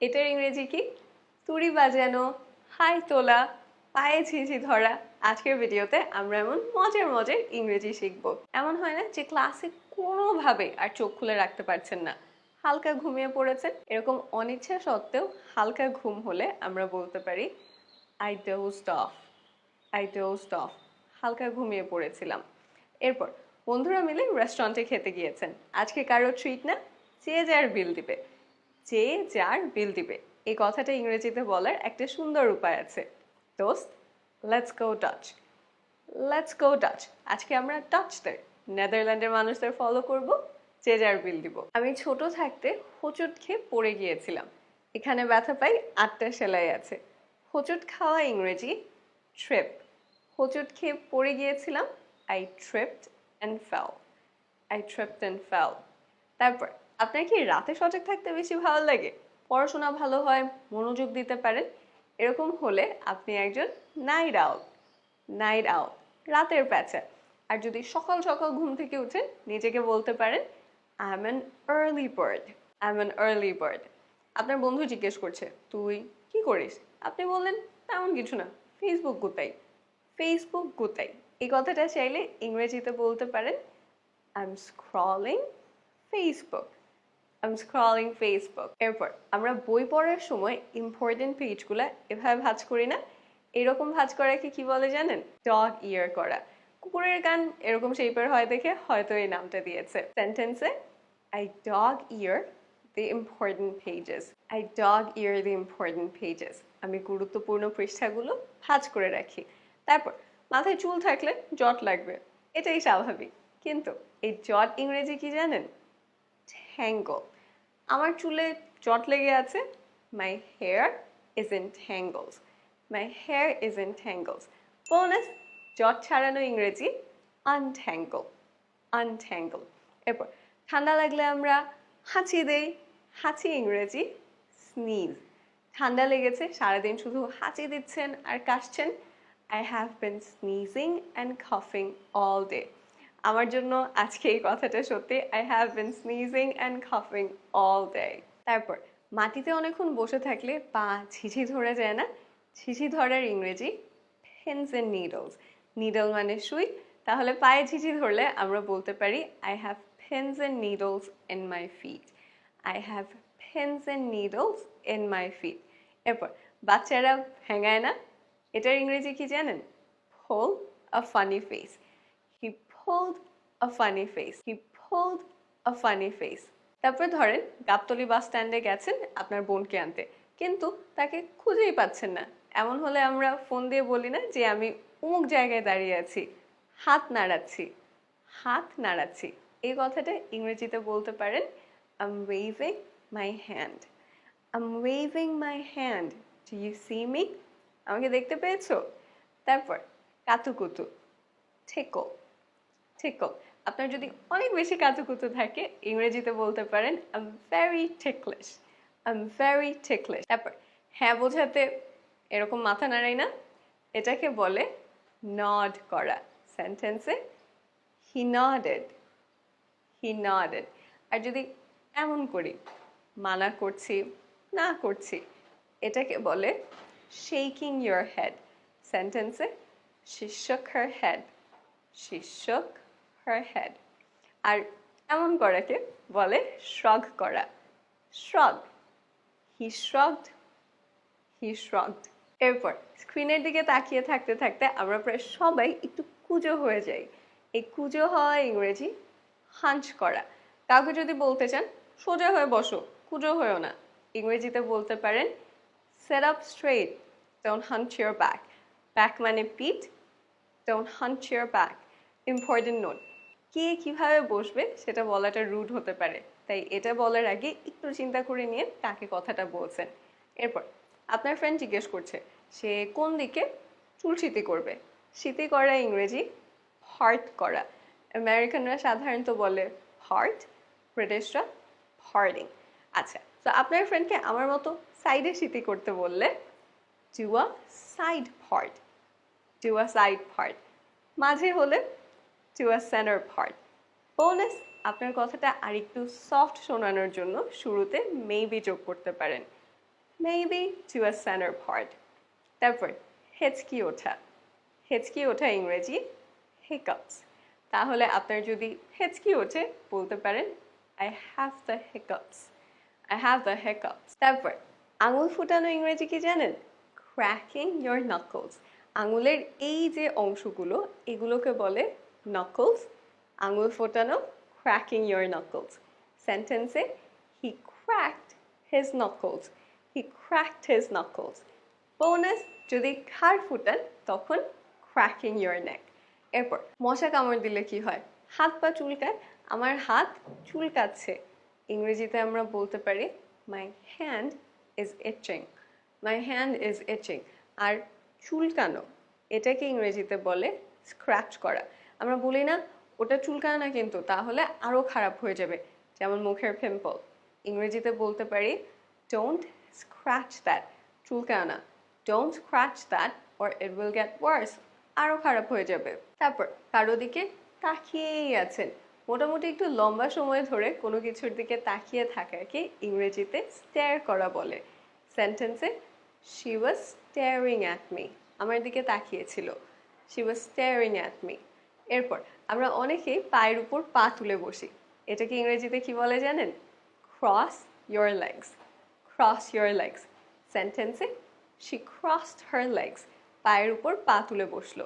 এটার ইংরেজি কি? তুড়ি বাজানো, হাই তোলা, পায়ে ঝিঝি ধরা। আজকের ভিডিওতে আমরা এমন মজার মজার ইংরেজি শিখব। এমন হয় না যে ক্লাসে কোনোভাবে আর চোখ খুলে রাখতে পারছেন না। হালকা ঘুমিয়ে পড়েছেন। এরকম অনিচ্ছা সত্ত্বেও হালকা ঘুম হলে আমরা বলতে পারি I dozed off I dozed off হালকা ঘুমিয়ে পড়েছিলাম। এরপর বন্ধুরা মিলে রেস্টুরেন্টে খেতে গিয়েছেন। আজকে কারও ট্রিট না, যে যার বিল দিবে। যে যার বিল দিবে। এই কথাটা ইংরেজিতে বলার একটা সুন্দর উপায় আছে। দোস্ত let's go touch let's go touch আজকে আমরা টাচদের নেদারল্যান্ডের মানুষদের ফলো করব, যে যার বিল দিব। আমি ছোট থাকতে হোঁচট খেয়ে পড়ে গিয়েছিলাম। এখানে ব্যথা পাই আটটা সেলাই আছে। হোঁচট খাওয়া ইংরেজি ট্রিপ হোঁচট খেয়ে পড়ে গিয়েছিলাম I tripped and fell I tripped and fell তারপর আপনার কি রাতে সজাগ থাকতে বেশি ভালো লাগে? পড়াশোনা ভালো হয়, মনোযোগ দিতে পারেন। এরকম হলে আপনি একজন নাইট আউট নাইট আউট, রাতের প্যাচা। আর যদি সকাল সকাল ঘুম থেকে উঠেন, নিজেকে বলতে পারেন I am an early bird I am an early bird আপনার বন্ধু জিজ্ঞেস করছে, তুই কি করিস? আপনি বললেন, তেমন কিছু না ফেসবুক গুতাই ফেসবুক গুতাই। এই কথাটা চাইলে ইংরেজিতে বলতে পারেন I am scrolling Facebook I am scrolling Facebook এরপর আমরা বই পড়ার সময় ইম্পর্টেন্ট পেজগুলো এভাবে ভাঁজ করি না। এরকম ভাঁজ করাকে কি বলে জানেন? ডগ ইয়ার করা। কুকুরের গান এরকম শেপের হয় দেখে হয়তো এই নামটা দিয়েছে। সেন্টেন্সে I dog ear the important pages. I dog ear the important pages. আমি গুরুত্বপূর্ণ পৃষ্ঠাগুলো ভাঁজ করে রাখি। তারপর, মাথায় চুল থাকলে জট লাগবে। এটাই স্বাভাবিক। কিন্তু এই জট ইংরেজি কি জানেন? ট্যাঙ্গল আমার চুলে জট লেগে আছে। My hair is in tangles my hair is in tangles bonus জট ছাড়ানো ইংরেজি আনঠ্যাঙ্গল আনঠ্যাঙ্গল এরপর, ঠান্ডা লাগলে আমরা হাঁচি দেই। হাঁচি ইংরেজি স্নিজ ঠান্ডা লেগেছে, সারাদিন শুধু হাঁচি দিচ্ছেন আর কাশছেন। I have been sneezing and কাফিং all day আমার জন্য আজকে এই কথাটা সত্যি I have been sneezing and কাফিং all day তারপর, মাটিতে অনেকক্ষণ বসে থাকলে পা ঝিঝি ধরে যায় না? ঝিঝি ধরার ইংরেজি পেন্স অ্যান্ড নিডলস নিডল মানে সুই, তাহলে পায়ে ঝিঝি ধরলে আমরা বলতে পারি I have pins and needles in my feet I have pins and needles in my feet এরপর, বাচ্চারা হ্যাঙায় না? এটার ইংরেজি কি জানেন? Whole a funny face pulled a funny face. He pulled a funny face. তারপর ধরেন, গাবতলি বাস স্ট্যান্ডে গেছেন আপনার বোনকে আনতে। কিন্তু তাকে খুঁজেই পাচ্ছেন না। এমন হলে আমরা ফোন দিয়ে বলি না যে, আমি অমুক জায়গায় দাঁড়িয়ে আছি। হাত নাড়াচ্ছি। হাত নাড়াচ্ছি। এই কথাটা ইংরেজিতে বলতে পারেন I'm waving my hand I'm waving my hand do you see me আমাকে দেখতে পেয়েছ? তারপর, কাতুকুতু ঠেকো টিকল আপনার যদি অনেক বেশি কাতুকুতু থাকে, ইংরেজিতে বলতে পারেন আম ভেরি টিকলিশ আম ভেরি টিকলিশ তারপর হ্যাঁ বোঝাতে এরকম মাথা নাড়াই না, এটাকে বলে নড করা সেন্টেন্সে হি নডেড হি নডেড আর যদি এমন করি, মানা করছি, না করছি, এটাকে বলে শেকিং ইয়োর হেড সেন্টেন্সে shook her head, she shook her head. আর এমন করাকে বলে শ্রগ করা। শ্রগ হি শ্রগড হি শ্রগড এরপর স্ক্রিনের দিকে তাকিয়ে থাকতে থাকতে আমরা প্রায় সবাই একটু কুজো হয়ে যাই। এই কুজো হওয়া ইংরেজি হাঞ্চ করা। কাউকে যদি বলতে চান, সোজা হয়ে বসো, কুজো হয়েও না। ইংরেজিতে বলতে পারেন sit up straight don't hunch your back back মানে পিঠ don't hunch your back important note কে কীভাবে বসবে সেটা বলাটা রুড হতে পারে। তাই এটা বলার আগে একটু চিন্তা করে নিয়ে তাকে কথাটা বলছেন। এরপর আপনার ফ্রেন্ড জিজ্ঞেস করছে, সে কোন দিকে চুল সিতি করবে? সিতি করা ইংরেজি হার্ট করা। আমেরিকানরা সাধারণত বলে হার্ট ব্রিটিশরা হার্ডিং আচ্ছা তো আপনার ফ্রেন্ডকে আমার মতো সাইডে সিতি করতে বললে do a side part do a side part মাঝে হলে to a centre part bonus আপনার কথাটা আরেকটু সফট শোনানোর জন্য শুরুতে মেবি যোগ করতে পারেন। Maybe to a center part. তারপর হেঁচকি ওঠা। হেঁচকি ওঠা ইংরেজি হিকআপস তাহলে আপনার যদি হেঁচকি ওঠে, বলতে পারেন I have the hiccups I have the hiccups তারপর, আঙুল ফুটানো ইংরেজি কি জানেন? ক্র্যাকিং ইয়োর নাকলস আঙুলের এই যে অংশগুলো, এগুলোকে বলে নাকলস আঙুল ফোটানো ক্র্যাকিং ইয়োর নাকলস সেন্টেন্সে he cracked his knuckles he cracked his knuckles bonus যদি ঘাড় ফুটান, তখন ক্র্যাকিং ইয়োর নেক এরপর মশা কামড় দিলে কি হয়? হাত পা চুলকায়। আমার হাত চুলকাচ্ছে। ইংরেজিতে আমরা বলতে পারি my hand is itching my hand is itching আর চুলকানো, এটাকে ইংরেজিতে বলে স্ক্র্যাচ করা। আমরা বলি না, ওটা চুলকানো না কিন্তু, তাহলে আরও খারাপ হয়ে যাবে। যেমন মুখের পিম্পল ইংরেজিতে বলতে পারি ডোন্ট স্ক্র্যাচ দ্যাট চুলকানো না। Don't scratch that or it will get worse আরও খারাপ হয়ে যাবে। তারপর কারও দিকে তাকিয়েই আছেন। মোটামুটি একটু লম্বা সময় ধরে কোনো কিছুর দিকে তাকিয়ে থাকাকে ইংরেজিতে স্টেয়ার করা বলে। সেন্টেন্সে she was staring at me আমার দিকে তাকিয়েছিল she was staring at me এরপর আমরা অনেকেই পায়ের উপর পা তুলে বসি। এটাকে ইংরেজিতে কি বলে জানেন? Cross your legs cross your legs সেন্টেন্সে শি ক্রসড হার লেগস পায়ের উপর পা তুলে বসল।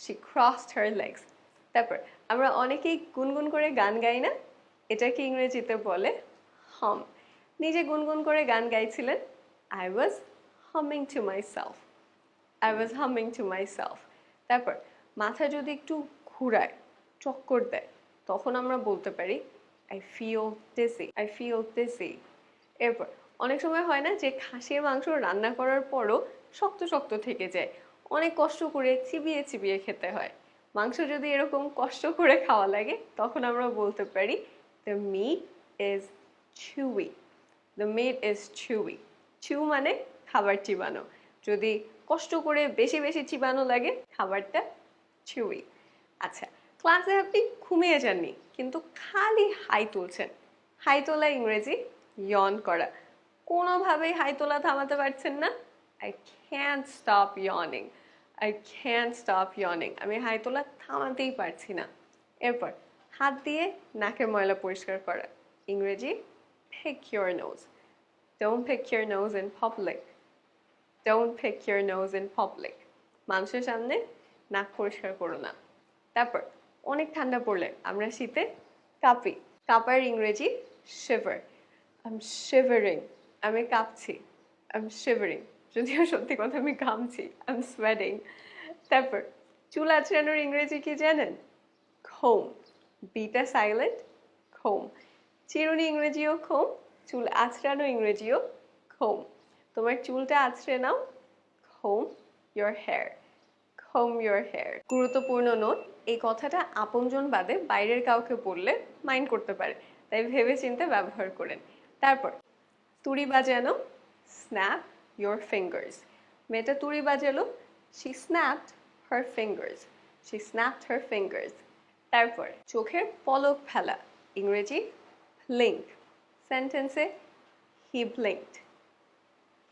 শি ক্রসড হার লেগস তারপর আমরা অনেকেই গুনগুন করে গান গাই না? এটাকে ইংরেজিতে বলে হম নিজে গুনগুন করে গান গাইছিলেন? I was humming to myself I was humming to myself তারপর মাথা যদি একটু ঘুরায়, চক্কর দেয়। তখন আমরা বলতে পারি I feel dizzy I feel dizzy এরপর, অনেক সময় হয় না যে খাসির মাংস রান্না করার পরও শক্ত শক্ত থেকে যায়। অনেক কষ্ট করে চিবিয়ে চিবিয়ে খেতে হয়। মাংস যদি এরকম কষ্ট করে খাওয়া লাগে, তখন আমরা বলতে পারি the meat is chewy. The meat is chewy. Chew মানে খাবার চিবানো। যদি কষ্ট করে বেশি বেশি চিবানো লাগে, খাবারটা chewy. আচ্ছা ক্লাসে আপনি ঘুমিয়ে যাননি, কিন্তু খালি হাই তুলছেন। হাই তোলা ইংরেজি ইয়ন করা। কোনোভাবেই হাই তোলা থামাতে পারছেন না। I can stop yawning I can stop yawning আমি হাই তোলা থামাতেই পারছি না। এরপর হাত দিয়ে নাকের ময়লা পরিষ্কার করা। ইংরেজি pick your nose don't pick your nose in public don't pick your nose in public মানুষের সামনে নাক পরিষ্কার করো না। তারপর অনেক ঠান্ডা পড়লে আমরা শীতে কাঁপি। কাঁপার ইংরেজি শিভার আম শিভারিং আমি কাঁপছি। আম শিভারিং যদিও সত্যি কথা আমি ঘামছি। আম সোয়েটিং তারপর চুল আঁচড়ানোর ইংরেজি কি জানেন? খোম বিটা সাইলেন্ট খোম চিরুনি ইংরেজিও খোম চুল আছড়ানো ইংরেজিও খোম তোমার চুলটা আছড়ে নাও। Comb your hair comb your hair গুরুত্বপূর্ণ নোট এই কথাটা আপনজন বাদে বাইরের কাউকে বললে মাইন্ড করতে পারে। তাই ভেবে চিন্তে ব্যবহার করেন। তারপর, তুড়ি বাজানো স্ন্যাপ ইয়োর ফিঙ্গার্স মেয়েটা তুড়ি বাজালো she snapped her fingers she snapped her fingers তারপর, চোখের পলক ফেলা, ইংরেজি ব্লিঙ্ক সেন্টেন্সে হি ব্লিঙ্কড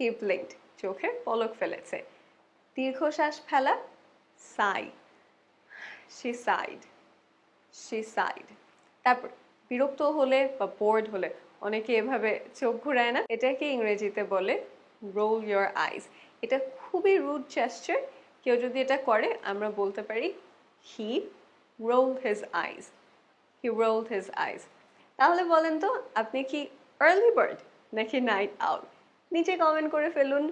হি ব্লিঙ্কড চোখের পলক ফেলেছে। দীর্ঘশ্বাস ফেলা সাই সে সাইড সে সাইড তারপর বিরক্ত হলে বা বোর্ড হলে অনেকে এভাবে চোখ ঘুরায় না। এটাকে ইংরেজিতে বলে রোল ইয়োর আইস এটা খুবই রুড জেস্টার কেউ যদি এটা করে, আমরা বলতে পারি he roll his eyes he roll his eyes তাহলে বলেন তো, আপনি কি আর্লি বার্ড নাকি নাইট আউট নিচে কমেন্ট করে ফেলুন।